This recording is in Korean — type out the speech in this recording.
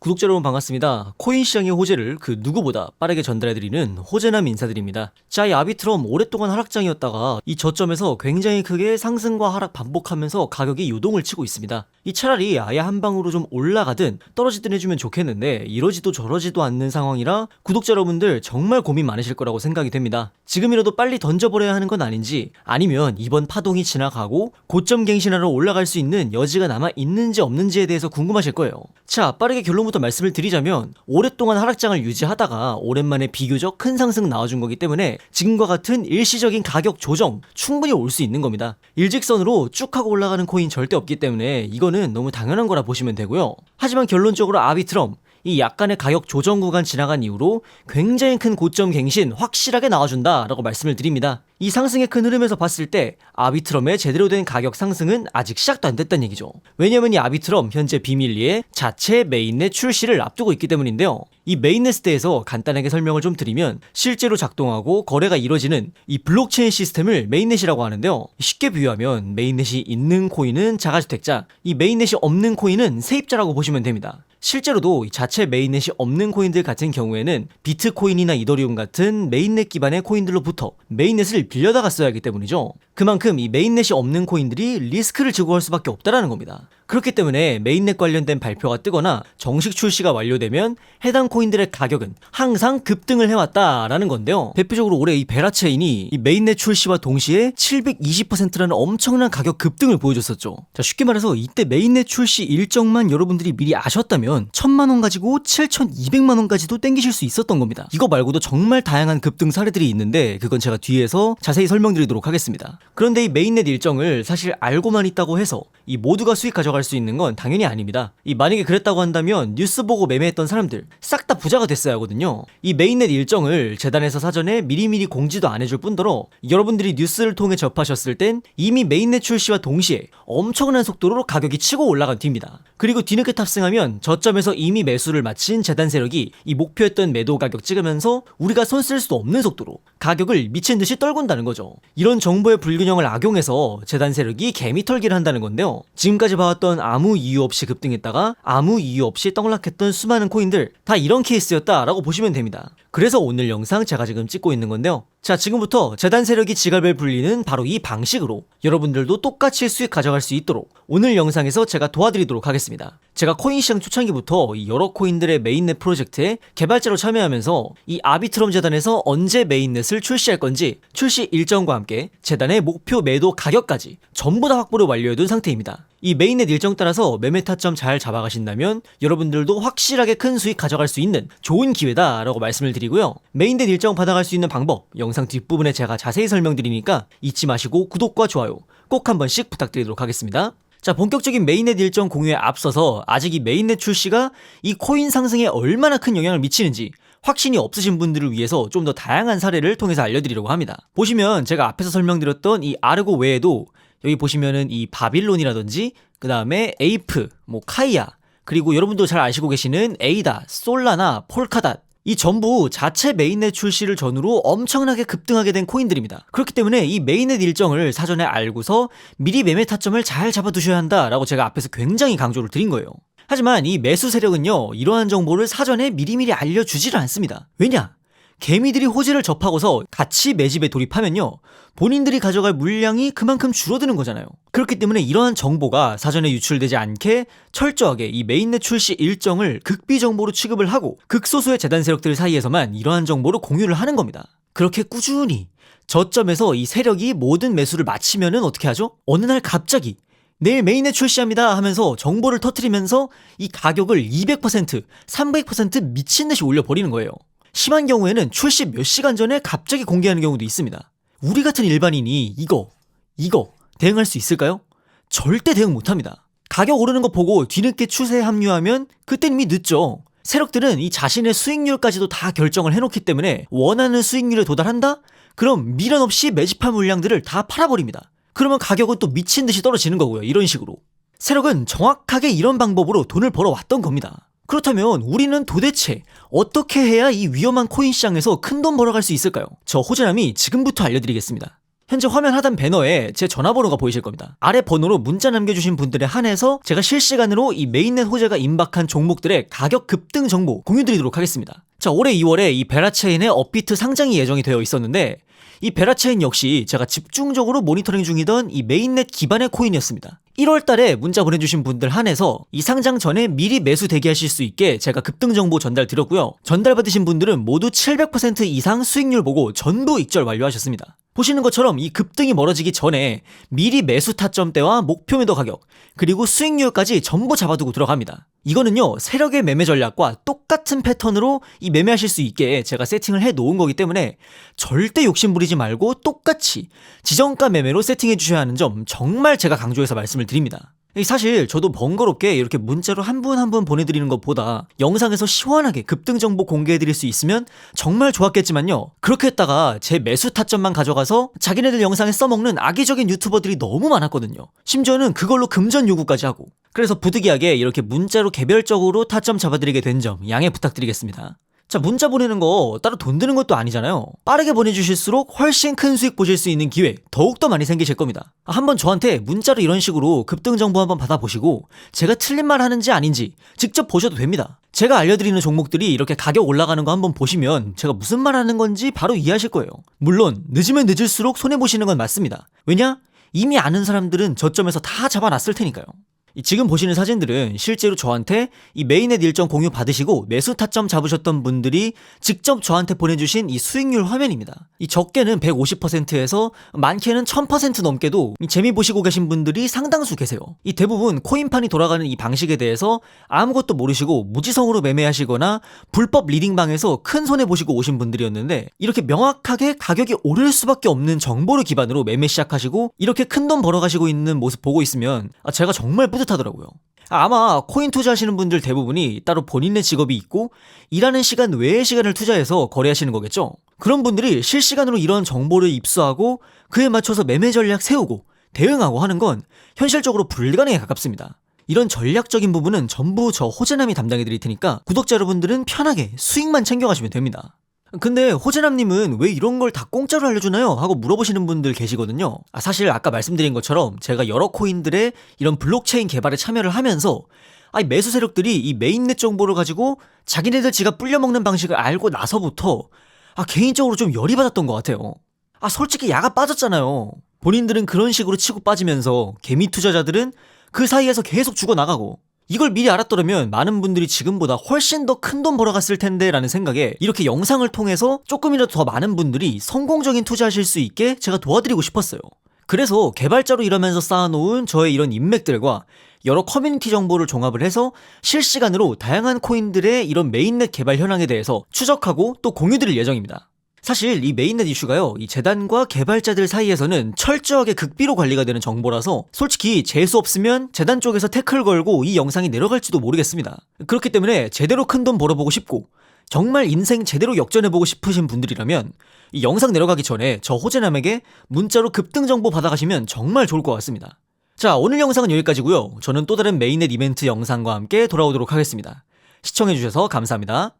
구독자 여러분 반갑습니다. 코인 시장의 호재를 그 누구보다 빠르게 전달해드리는 호재남 인사드립니다. 자, 이 아비트럼 오랫동안 하락장이었다가 이 저점에서 굉장히 크게 상승과 하락 반복하면서 가격이 요동을 치고 있습니다. 이 차라리 아예 한 방으로 좀 올라가든 떨어지든 해주면 좋겠는데 이러지도 저러지도 않는 상황이라 구독자 여러분들 정말 고민 많으실 거라고 생각이 됩니다. 지금이라도 빨리 던져버려야 하는 건 아닌지 아니면 이번 파동이 지나가고 고점 갱신하러 올라갈 수 있는 여지가 남아 있는지 없는지에 대해서 궁금하실 거예요. 자, 빠르게 결론부터 말씀을 드리자면 오랫동안 하락장을 유지하다가 오랜만에 비교적 큰 상승 나와준 거기 때문에 지금과 같은 일시적인 가격 조정 충분히 올 수 있는 겁니다. 일직선으로 쭉 하고 올라가는 코인 절대 없기 때문에 이거는 너무 당연한 거라 보시면 되고요. 하지만 결론적으로 아비트럼 이 약간의 가격 조정 구간 지나간 이후로 굉장히 큰 고점 갱신 확실하게 나와준다라고 말씀을 드립니다. 이 상승의 큰 흐름에서 봤을 때 아비트럼의 제대로 된 가격 상승은 아직 시작도 안 됐다는 얘기죠. 왜냐면 이 아비트럼 현재 비밀리에 자체 메인넷 출시를 앞두고 있기 때문인데요. 이 메인넷에 대해서 간단하게 설명을 좀 드리면 실제로 작동하고 거래가 이루어지는 이 블록체인 시스템을 메인넷이라고 하는데요. 쉽게 비유하면 메인넷이 있는 코인은 자가주택자, 이 메인넷이 없는 코인은 세입자라고 보시면 됩니다. 실제로도 이 자체 메인넷이 없는 코인들 같은 경우에는 비트코인이나 이더리움 같은 메인넷 기반의 코인들로부터 메인넷을 빌려다가 써야 하기 때문이죠. 그만큼 이 메인넷이 없는 코인들이 리스크를 지고할 수밖에 없다라는 겁니다. 그렇기 때문에 메인넷 관련된 발표가 뜨거나 정식 출시가 완료되면 해당 코인들의 가격은 항상 급등을 해왔다라는 건데요. 대표적으로 올해 이 베라 체인이 이 메인넷 출시와 동시에 720%라는 엄청난 가격 급등을 보여줬었죠. 자, 쉽게 말해서 이때 메인넷 출시 일정만 여러분들이 미리 아셨다면 1000만원 가지고 7200만원까지도 땡기실 수 있었던 겁니다. 이거 말고도 정말 다양한 급등 사례들이 있는데 그건 제가 뒤에서 자세히 설명드리도록 하겠습니다. 그런데 이 메인넷 일정을 사실 알고만 있다고 해서 이 모두가 수익 가져갈 수 있는 건 당연히 아닙니다. 이 만약에 그랬다고 한다면 뉴스 보고 매매했던 사람들 싹 다 부자가 됐어야 하거든요. 이 메인넷 일정을 재단에서 사전에 미리미리 공지도 안 해줄 뿐더러 여러분들이 뉴스를 통해 접하셨을 땐 이미 메인넷 출시와 동시에 엄청난 속도로 가격이 치고 올라간 뒤입니다. 그리고 뒤늦게 탑승하면 저점에서 이미 매수를 마친 재단 세력이 이 목표했던 매도 가격 찍으면서 우리가 손 쓸수 없는 속도로 가격을 미친 듯이 떨군다는 거죠. 이런 정보의 불균형을 악용해서 재단 세력이 개미털기를 한다는 건데요. 지금까지 봐왔던 아무 이유 없이 급등했다가 아무 이유 없이 떡락했던 수많은 코인들 다 이런 케이스였다라고 보시면 됩니다. 그래서 오늘 영상 제가 지금 찍고 있는 건데요. 자, 지금부터 재단 세력이 지갑을 불리는 바로 이 방식으로 여러분들도 똑같이 수익 가져갈 수 있도록 오늘 영상에서 제가 도와드리도록 하겠습니다. 제가 코인 시장 초창기부터 이 여러 코인들의 메인넷 프로젝트에 개발자로 참여하면서 이 아비트럼 재단에서 언제 메인넷을 출시할 건지 출시 일정과 함께 재단의 목표 매도 가격까지 전부 다 확보를 완료해둔 상태입니다. 이 메인넷 일정 따라서 매매 타점 잘 잡아가신다면 여러분들도 확실하게 큰 수익 가져갈 수 있는 좋은 기회다라고 말씀을 드 리고요. 메인넷 일정 받아갈 수 있는 방법 영상 뒷부분에 제가 자세히 설명드리니까 잊지 마시고 구독과 좋아요 꼭 한 번씩 부탁드리도록 하겠습니다. 자, 본격적인 메인넷 일정 공유에 앞서서 아직 이 메인넷 출시가 이 코인 상승에 얼마나 큰 영향을 미치는지 확신이 없으신 분들을 위해서 좀 더 다양한 사례를 통해서 알려드리려고 합니다. 보시면 제가 앞에서 설명드렸던 이 아르고 외에도 여기 보시면은 이 바빌론이라든지 그 다음에 에이프, 뭐 카이아 그리고 여러분도 잘 아시고 계시는 에이다, 솔라나, 폴카닷 이 전부 자체 메인넷 출시를 전후로 엄청나게 급등하게 된 코인들입니다. 그렇기 때문에 이 메인넷 일정을 사전에 알고서 미리 매매 타점을 잘 잡아두셔야 한다라고 제가 앞에서 굉장히 강조를 드린 거예요. 하지만 이 매수 세력은요, 이러한 정보를 사전에 미리미리 알려주지를 않습니다. 왜냐? 개미들이 호재를 접하고서 같이 매집에 돌입하면요, 본인들이 가져갈 물량이 그만큼 줄어드는 거잖아요. 그렇기 때문에 이러한 정보가 사전에 유출되지 않게 철저하게 이 메인넷 출시 일정을 극비 정보로 취급을 하고 극소수의 재단 세력들 사이에서만 이러한 정보를 공유를 하는 겁니다. 그렇게 꾸준히 저점에서 이 세력이 모든 매수를 마치면은 어떻게 하죠? 어느 날 갑자기 내일 메인에 출시합니다 하면서 정보를 터트리면서 이 가격을 200%, 300% 미친 듯이 올려버리는 거예요. 심한 경우에는 출시 몇 시간 전에 갑자기 공개하는 경우도 있습니다. 우리 같은 일반인이 이거, 이거 대응할 수 있을까요? 절대 대응 못 합니다. 가격 오르는 거 보고 뒤늦게 추세에 합류하면 그땐 이미 늦죠. 세력들은 이 자신의 수익률까지도 다 결정을 해놓기 때문에 원하는 수익률에 도달한다? 그럼 미련 없이 매집한 물량들을 다 팔아버립니다. 그러면 가격은 또 미친 듯이 떨어지는 거고요. 이런 식으로. 세력은 정확하게 이런 방법으로 돈을 벌어왔던 겁니다. 그렇다면 우리는 도대체 어떻게 해야 이 위험한 코인 시장에서 큰 돈 벌어갈 수 있을까요? 저 호재남이 지금부터 알려드리겠습니다. 현재 화면 하단 배너에 제 전화번호가 보이실 겁니다. 아래 번호로 문자 남겨주신 분들에 한해서 제가 실시간으로 이 메인넷 호재가 임박한 종목들의 가격 급등 정보 공유드리도록 하겠습니다. 자, 올해 2월에 이 베라체인의 업비트 상장이 예정이 되어 있었는데 이 베라체인 역시 제가 집중적으로 모니터링 중이던 이 메인넷 기반의 코인이었습니다. 1월 달에 문자 보내주신 분들 한해서 이 상장 전에 미리 매수 대기하실 수 있게 제가 급등 정보 전달 드렸고요. 전달 받으신 분들은 모두 700% 이상 수익률 보고 전부 익절 완료하셨습니다. 보시는 것처럼 이 급등이 멀어지기 전에 미리 매수 타점 대와 목표 매도 가격 그리고 수익률까지 전부 잡아두고 들어갑니다. 이거는요 세력의 매매 전략과 똑같은 패턴으로 이 매매하실 수 있게 제가 세팅을 해 놓은 거기 때문에 절대 욕심 부리지 말고 똑같이 지정가 매매로 세팅해 주셔야 하는 점 정말 제가 강조해서 말씀을 드립니다. 이 사실 저도 번거롭게 이렇게 문자로 한 분 한 분 보내드리는 것보다 영상에서 시원하게 급등 정보 공개해드릴 수 있으면 정말 좋았겠지만요. 그렇게 했다가 제 매수 타점만 가져가서 자기네들 영상에 써먹는 악의적인 유튜버들이 너무 많았거든요. 심지어는 그걸로 금전 요구까지 하고. 그래서 부득이하게 이렇게 문자로 개별적으로 타점 잡아드리게 된 점 양해 부탁드리겠습니다. 자, 문자 보내는 거 따로 돈 드는 것도 아니잖아요. 빠르게 보내주실수록 훨씬 큰 수익 보실 수 있는 기회 더욱더 많이 생기실 겁니다. 아, 한번 저한테 문자로 이런 식으로 급등 정보 한번 받아보시고 제가 틀린 말 하는지 아닌지 직접 보셔도 됩니다. 제가 알려드리는 종목들이 이렇게 가격 올라가는 거 한번 보시면 제가 무슨 말 하는 건지 바로 이해하실 거예요. 물론 늦으면 늦을수록 손해보시는 건 맞습니다. 왜냐? 이미 아는 사람들은 저점에서 다 잡아놨을 테니까요. 이 지금 보시는 사진들은 실제로 저한테 이 메인넷 일정 공유 받으시고 매수 타점 잡으셨던 분들이 직접 저한테 보내주신 이 수익률 화면입니다. 이 적게는 150%에서 많게는 1000% 넘게도 이 재미 보시고 계신 분들이 상당수 계세요. 이 대부분 코인판이 돌아가는 이 방식에 대해서 아무것도 모르시고 무지성으로 매매하시거나 불법 리딩방에서 큰 손해 보시고 오신 분들이었는데 이렇게 명확하게 가격이 오를 수밖에 없는 정보를 기반으로 매매 시작하시고 이렇게 큰 돈 벌어가시고 있는 모습 보고 있으면 아, 제가 정말 뿌듯하더라고요. 아마 코인 투자하시는 분들 대부분이 따로 본인의 직업이 있고 일하는 시간 외의 시간을 투자해서 거래하시는 거겠죠? 그런 분들이 실시간으로 이런 정보를 입수하고 그에 맞춰서 매매 전략 세우고 대응하고 하는 건 현실적으로 불가능에 가깝습니다. 이런 전략적인 부분은 전부 저 호재남이 담당해 드릴 테니까 구독자 여러분들은 편하게 수익만 챙겨가시면 됩니다. 근데 호재남님은 왜 이런 걸 다 공짜로 알려주나요? 하고 물어보시는 분들 계시거든요. 아, 사실 아까 말씀드린 것처럼 제가 여러 코인들의 이런 블록체인 개발에 참여를 하면서 아니 매수 세력들이 이 메인넷 정보를 가지고 자기네들 지가 불려먹는 방식을 알고 나서부터 아 개인적으로 좀 열이 받았던 것 같아요. 아 솔직히 야가 빠졌잖아요. 본인들은 그런 식으로 치고 빠지면서 개미 투자자들은 그 사이에서 계속 죽어나가고 이걸 미리 알았더라면 많은 분들이 지금보다 훨씬 더 큰 돈 벌어갔을 텐데 라는 생각에 이렇게 영상을 통해서 조금이라도 더 많은 분들이 성공적인 투자하실 수 있게 제가 도와드리고 싶었어요. 그래서 개발자로 일하면서 쌓아놓은 저의 이런 인맥들과 여러 커뮤니티 정보를 종합을 해서 실시간으로 다양한 코인들의 이런 메인넷 개발 현황에 대해서 추적하고 또 공유 드릴 예정입니다. 사실 이 메인넷 이슈가요, 이 재단과 개발자들 사이에서는 철저하게 극비로 관리가 되는 정보라서 솔직히 재수 없으면 재단 쪽에서 태클 걸고 이 영상이 내려갈지도 모르겠습니다. 그렇기 때문에 제대로 큰 돈 벌어보고 싶고 정말 인생 제대로 역전해보고 싶으신 분들이라면 이 영상 내려가기 전에 저 호재남에게 문자로 급등 정보 받아가시면 정말 좋을 것 같습니다. 자, 오늘 영상은 여기까지고요. 저는 또 다른 메인넷 이벤트 영상과 함께 돌아오도록 하겠습니다. 시청해주셔서 감사합니다.